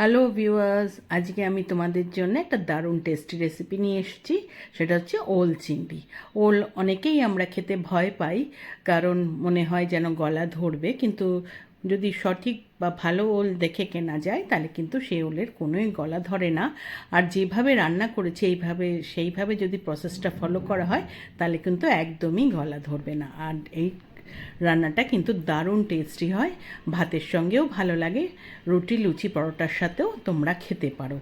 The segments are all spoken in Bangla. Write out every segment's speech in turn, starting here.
হ্যালো ভিউয়ার্স আজকে আমি তোমাদের জন্য একটা দারুণ টেস্টি রেসিপি নিয়ে এসেছি। সেটা হচ্ছে ওল চিংড়ি। ওল অনেকেই আমরা খেতে ভয় পাই, কারণ মনে হয় যেন গলা ধরবে, কিন্তু যদি সঠিক বা ভালো ওল দেখে কেনা যায়, তাহলে কিন্তু সেই ওলের কোনোই গলা ধরে না। আর যেভাবে রান্না করেছি, এইভাবে, সেইভাবে যদি প্রসেসটা ফলো করা হয়, তাহলে কিন্তু একদমই গলা ধরবে না। আর এই রান্নাটা কিন্তু দারুণ টেস্টি হয়। ভাতের সঙ্গেও ভালো লাগে। রুটি, লুচি, পরোটার সাথেও তোমরা খেতে পারো।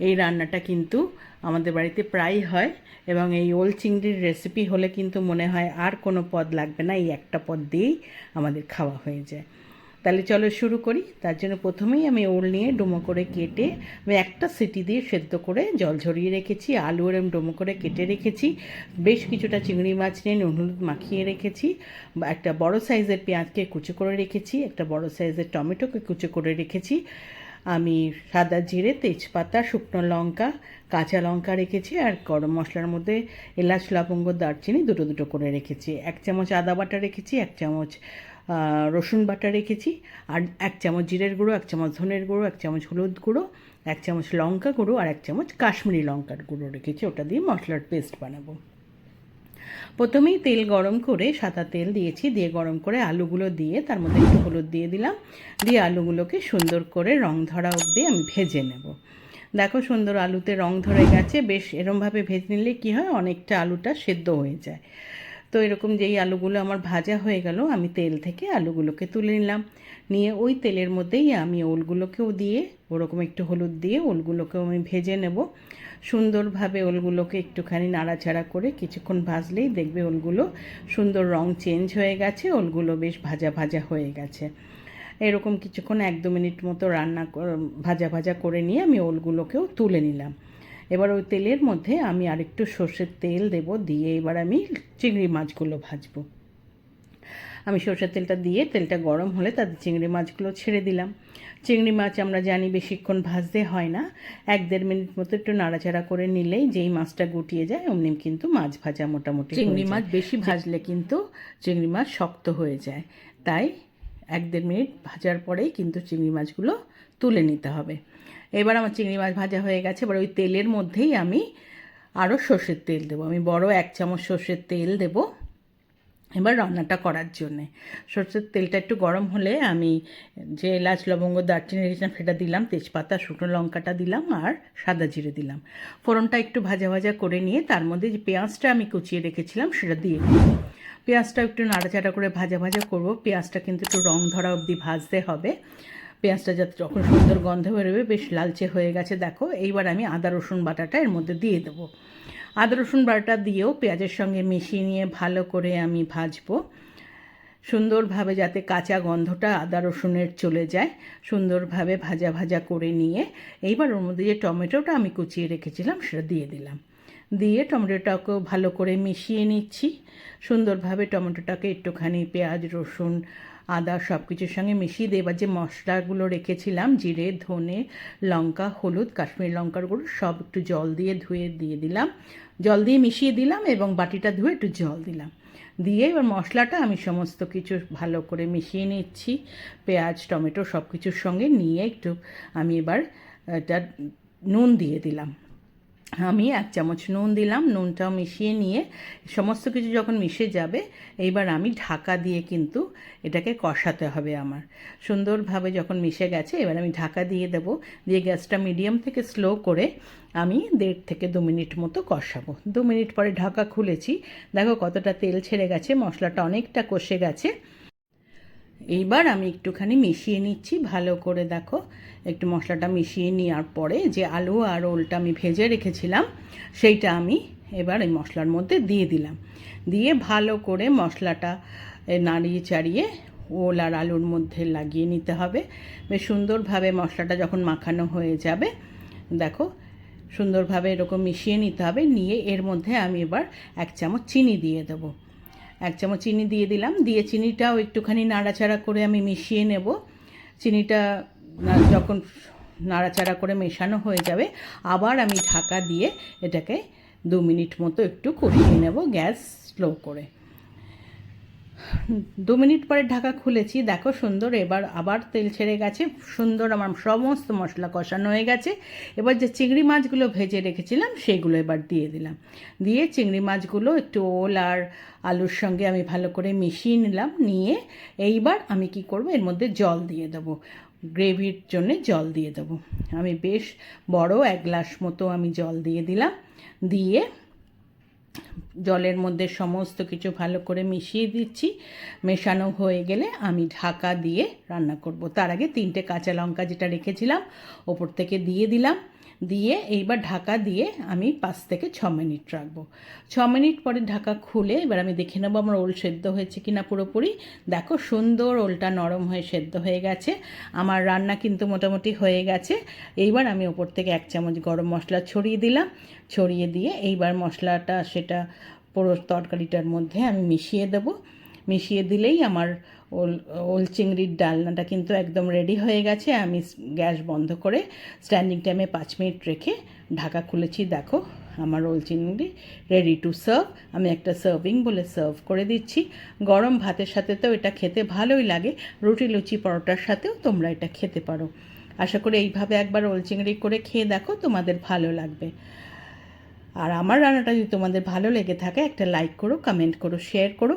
এই রান্নাটা কিন্তু আমাদের বাড়িতে প্রায় হয় এবং এই ওল চিংড়ির রেসিপি হলে কিন্তু মনে হয় আর কোনো পদ লাগবে না। এই একটা পদ দিয়েই আমাদের খাওয়া হয়ে যায়। তাহলে চলো শুরু করি। তার জন্য প্রথমেই আমি ওল নিয়ে ডুমো করে কেটে আমি একটা সিটি দিয়ে সেদ্ধ করে জল ঝরিয়ে রেখেছি, আলু এরম ডুমো করে কেটে রেখেছি, বেশ কিছুটা চিংড়ি মাছ নিয়ে নুন হলুদ মাখিয়ে রেখেছি একটা বড় সাইজের পেঁয়াজকে কুচো করে রেখেছি, একটা বড় সাইজের টমেটোকে কুচো করে রেখেছি, আমি সাদা জিরে, তেজপাতা, শুকনো লঙ্কা, কাঁচা লঙ্কা রেখেছি, আর গরম মশলার মধ্যে এলাচ, লবঙ্গ, দারচিনি দুটো দুটো করে রেখেছি। এক চামচ আদা বাটা রেখেছি, এক চামচ রসুন বাটা রেখেছি, আর এক চামচ জিরের গুঁড়ো, এক চামচ ধনের গুঁড়ো, এক চামচ হলুদ গুঁড়ো, এক চামচ লঙ্কা গুঁড়ো, আর এক চামচ কাশ্মীরি লঙ্কার গুঁড়ো রেখেছি। ওটা দিয়ে মশলার পেস্ট বানাবো। প্রথমেই তেল গরম করে সাদা তেল দিয়েছি, দিয়ে গরম করে আলুগুলো দিয়ে তার মধ্যে একটু হলুদ দিয়ে দিলাম। দিয়ে আলুগুলোকে সুন্দর করে রং ধরা অবধি আমি ভেজে নেব। দেখো সুন্দর আলুতে রং ধরে গেছে, বেশ এরমভাবে ভেজে নিলে কী হয়? অনেকটা আলুটা সেদ্ধ হয়ে যায়। তো এরকম যেই আলুগুলো আমার ভাজা হয়ে গেল, আমি তেল থেকে আলুগুলোকে তুলে নিলাম। নিয়ে ওই তেলের মধ্যেই আমি ওলগুলোকেও দিয়ে, ওরকম একটু হলুদ দিয়ে ওলগুলোকেও আমি ভেজে নেব। সুন্দরভাবে ওলগুলোকে একটুখানি নাড়াচাড়া করে কিছুক্ষণ ভাজলেই দেখবে ওলগুলো সুন্দর রং চেঞ্জ হয়ে গেছে, ওলগুলো বেশ ভাজা ভাজা হয়ে গেছে। এরকম কিছুক্ষণ এক দু মিনিট মতো রান্না ভাজা ভাজা করে নিয়ে আমি ওলগুলোকেও তুলে নিলাম। এবার ওই তেলের মধ্যে আমি আরেকটু সর্ষের তেল দেব দিয়ে এবার আমি চিংড়ি মাছগুলো ভাজবো। আমি সর্ষের তেলটা দিয়ে তেলটা গরম হলে তাতে চিংড়ি মাছগুলো ছেড়ে দিলাম। চিংড়ি মাছ আমরা জানি বেশিক্ষণ ভাজতে হয় না। এক দেড় মিনিট মতো একটু নাড়াচাড়া করে নিলেই যেই মাছটা গুটিয়ে যায় অমনি কিন্তু মাছ ভাজা মোটামুটি চিংড়ি মাছ বেশি ভাজলে কিন্তু চিংড়ি মাছ শক্ত হয়ে যায়। তাই এক দেড় মিনিট ভাজার পরেই কিন্তু চিংড়ি মাছগুলো তুলে নিতে হবে। এবার আমার চিংড়ি মাছ ভাজা হয়ে গেছে, এবার ওই তেলের মধ্যেই আমি আরও সর্ষের তেল দেবো। আমি বড় এক চামচ সর্ষের তেল দেব এবার রান্নাটা করার জন্যে। সর্ষের তেলটা একটু গরম হলে আমি যে এলাচ, লবঙ্গ, দারচিনি রেখেছিলাম সেটা দিলাম, তেজপাতা, শুকনো লঙ্কাটা দিলাম আর সাদা জিরে দিলাম। ফোড়নটা একটু ভাজা ভাজা করে নিয়ে তার মধ্যে যে পেঁয়াজটা আমি কুচিয়ে রেখেছিলাম সেটা দিয়ে পেঁয়াজটা একটু নাড়াচাড়া করে ভাজা ভাজা করব। পেঁয়াজটা কিন্তু একটু রং ধরা অবধি ভাজতে হবে। পেঁয়াজটা যাতে যখন সুন্দর গন্ধ বেরোবে, বেশ লালচে হয়ে গেছে, দেখো। এইবার আমি আদা, রসুন বাটাটা এর মধ্যে দিয়ে দেবো। আদা, রসুন বাটাটা দিয়েও পেঁয়াজের সঙ্গে মিশিয়ে নিয়ে ভালো করে আমি ভাজবো। সুন্দরভাবে যাতে কাঁচা গন্ধটা আদা, রসুনের চলে যায়, সুন্দরভাবে ভাজা ভাজা করে নিয়ে এইবার ওর মধ্যে যে টমেটোটা আমি কুচিয়ে রেখেছিলাম, সেটা দিয়ে দিলাম। দিয়ে টমেটোটাকেও ভালো করে মিশিয়ে নিচ্ছি। সুন্দরভাবে টমেটোটাকে একটুখানি পেঁয়াজ, রসুন আদা সব কিছুর সঙ্গে মিশিয়ে দিয়ে এবার যে মশলাগুলো রেখেছিলাম, জিরে, ধনে, লঙ্কা, হলুদ, কাশ্মীর লঙ্কার গুঁড়ো, সব একটু জল দিয়ে ধুয়ে দিয়ে দিলাম। জল দিয়ে মিশিয়ে দিলাম এবং বাটিটা ধুয়ে একটু জল দিলাম। দিয়ে এবার মশলাটা আমি সমস্ত কিছু ভালো করে মিশিয়ে নিচ্ছি। পেঁয়াজ, টমেটো সব কিছুর সঙ্গে নিয়ে একটু আমি এবার এটা নুন দিয়ে দিলাম। আমি এক চামচ নুন দিলাম নুনটাও মিশিয়ে নিয়ে সমস্ত কিছু যখন মিশে যাবে, এইবার আমি ঢাকা দিয়ে কিন্তু এটাকে কষাতে হবে আমার। সুন্দরভাবে যখন মিশে গেছে, এবার আমি ঢাকা দিয়ে দেব। দিয়ে গ্যাসটা মিডিয়াম থেকে স্লো করে আমি দেড় থেকে দু মিনিট মতো কষাবো। দু মিনিট পরে ঢাকা খুলেছি। দেখো কতটা তেল ছেড়ে গেছে, মশলাটা অনেকটা কষে গেছে। এইবার আমি একটুখানি মিশিয়ে নিচ্ছি, ভালো করে দেখো। একটু মশলাটা মিশিয়ে নেওয়ার পরে যে আলু আর ওলটা আমি ভেজে রেখেছিলাম, সেইটা আমি এবার এই মশলার মধ্যে দিয়ে দিলাম। দিয়ে ভালো করে মশলাটা নাড়িয়ে চাড়িয়ে ওল আর আলুর মধ্যে লাগিয়ে নিতে হবে। বেশ সুন্দরভাবে মশলাটা যখন মাখানো হয়ে যাবে, দেখো, সুন্দরভাবে এরকম মিশিয়ে নিতে হবে। নিয়ে এর মধ্যে আমি এবার এক চামচ চিনি দিয়ে দেবো। এক চামচ চিনি দিয়ে দিলাম। দিয়ে চিনিটাও একটুখানি নাড়াচাড়া করে আমি মিশিয়ে নেব। চিনিটা যখন নাড়াচাড়া করে মেশানো হয়ে যাবে, আবার আমি ঢাকা দিয়ে এটাকে দু মিনিট মতো একটু কষিয়ে নেব গ্যাস স্লো করে। দু মিনিট পরে ঢাকা খুলেছি। দেখো সুন্দর, এবার আবার তেল ছেড়ে গেছে। সুন্দর আমার সমস্ত মশলা কষানো হয়ে গেছে। এবার যে চিংড়ি মাছগুলো ভেজে রেখেছিলাম, সেগুলো এবার দিয়ে দিলাম। দিয়ে চিংড়ি মাছগুলো একটু ওল আর আলুর সঙ্গে আমি ভালো করে মিশিয়ে নিলাম। নিয়ে এইবার আমি কি করব, এর মধ্যে জল দিয়ে দেবো। গ্রেভির জন্যে জল দিয়ে দেবো। আমি বেশ বড় এক গ্লাস মতো আমি জল দিয়ে দিলাম। দিয়ে জলের মধ্যে সমস্ত কিছু ভালো করে মিশিয়ে দিচ্ছি। মেশানো হয়ে গেলে আমি ঢাকা দিয়ে রান্না করব। তার আগে তিনটে কাঁচা লঙ্কা যেটা রেখেছিলাম, ওপর থেকে দিয়ে দিলাম। দিয়ে এইবার ঢাকা দিয়ে আমি পাঁচ থেকে ছ মিনিট রাখব। ছ মিনিট পরে ঢাকা খুলে এবার আমি দেখে নেব আমার ওল সেদ্ধ হয়েছে কিনা পুরোপুরি। দেখো সুন্দর ওলটা নরম হয়ে সেদ্ধ হয়ে গেছে। আমার রান্না কিন্তু মোটামুটি হয়ে গেছে। এইবার আমি ওপর থেকে এক চামচ গরম মশলা ছড়িয়ে দিলাম। ছড়িয়ে দিয়ে এইবার মশলাটা সেটা পুরো তরকারিটার মধ্যে আমি মিশিয়ে দেবো। মিশিয়ে দিলেই আমার ওল ওল চিংড়ির ডালনাটা কিন্তু একদম রেডি হয়ে গেছে। আমি গ্যাস বন্ধ করে স্ট্যান্ডিং টাইমে পাঁচ মিনিট রেখে ঢাকা খুলেছি। দেখো, আমার ওল চিংড়ি রেডি টু সার্ভ আমি একটা সার্ভিং বলে সার্ভ করে দিচ্ছি। গরম ভাতের সাথে তো এটা খেতে ভালোই লাগে। রুটি, লুচি, পরোটার সাথেও তোমরা এটা খেতে পারো। আশা করি এইভাবে একবার ওল চিংড়ি করে খেয়ে দেখো, তোমাদের ভালো লাগবে। আর আমার রান্নাটা যদি তোমাদের ভালো লেগে থাকে, একটা লাইক করো কমেন্ট করো শেয়ার করো।